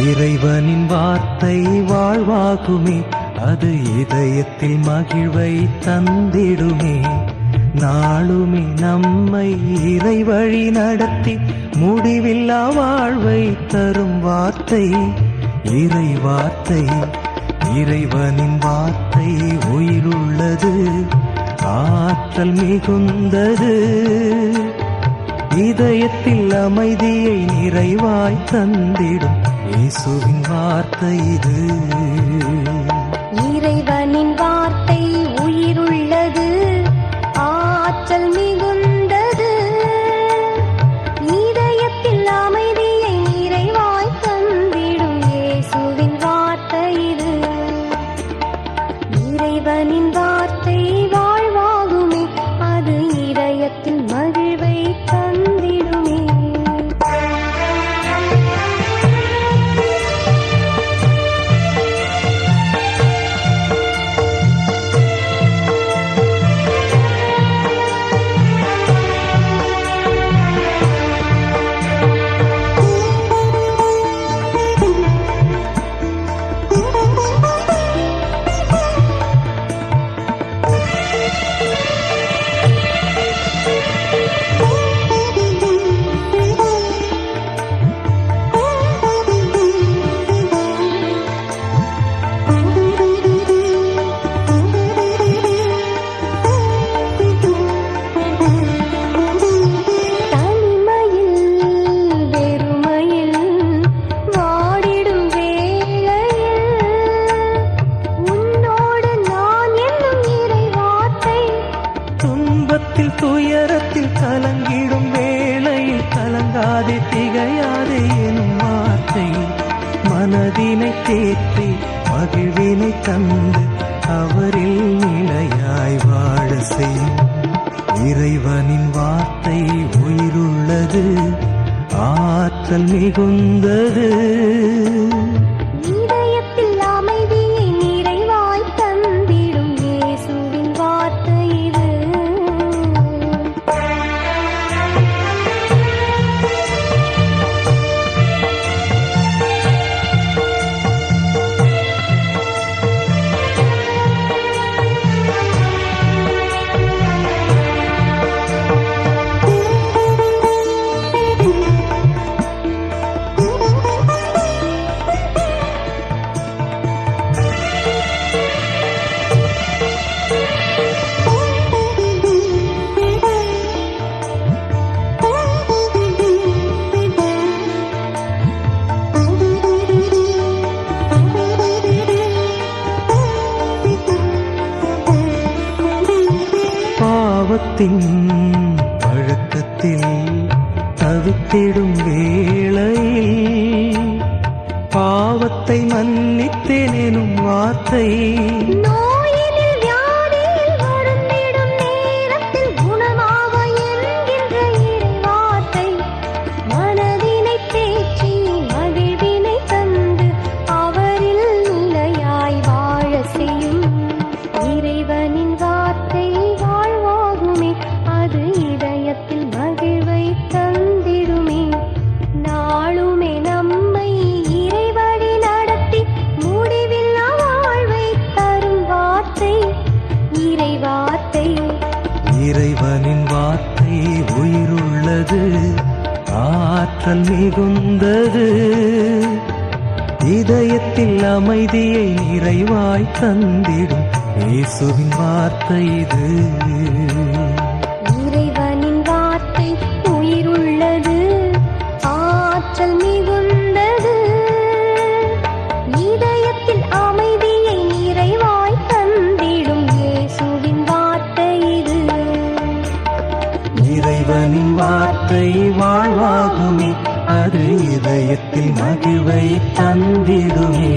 இறைவனின் வார்த்தை வாழ்வாகுமே அது இதயத்தில் மகிழ்வை தந்திடுமே. நாளுமே நம்மை இறை வழி நடத்தி முடிவில்லா வாழ்வை தரும் வார்த்தை இறை வார்த்தை. இறைவனின் வார்த்தை உயிருள்ளது ஆற்றல் மிகுந்தது. இதயத்தில் அமைதியை நிறைவாய் தந்திடும். இயேசுவின் வார்த்தை இது. இறைவனின் வார்த்தை உயிருள்ளது ஆற்றல் மிகுந்தது. இதயத்தில் அமைதியை நிறைவாய் தந்திடும் இயேசுவின் வார்த்தை இது. இறைவனின் தேற்றி மகிழ்வினை தந்து அவரில் நிலையாய் வாழ செய்யும் இறைவனின் வார்த்தை உயிருள்ளது ஆற்றல் மிகுந்தது. தவித்திடும் வேளையில் பாவத்தை மன்னித்தேன் வார்த்தை. இறைவனின் வார்த்தை உயிருள்ளது ஆற்றல் மிகுந்தது. இதயத்தில் அமைதியை நிறைவாய் தந்திடும் இயேசுவின் வார்த்தை இது. இறைவனின் வார்த்தை உயிருள்ளது ஆற்றல் மிகுந்தது. இதயத்தில் பாதை வாழ்வாகுமே அது இதயத்தில் மகிழ்வை தந்திடுமே.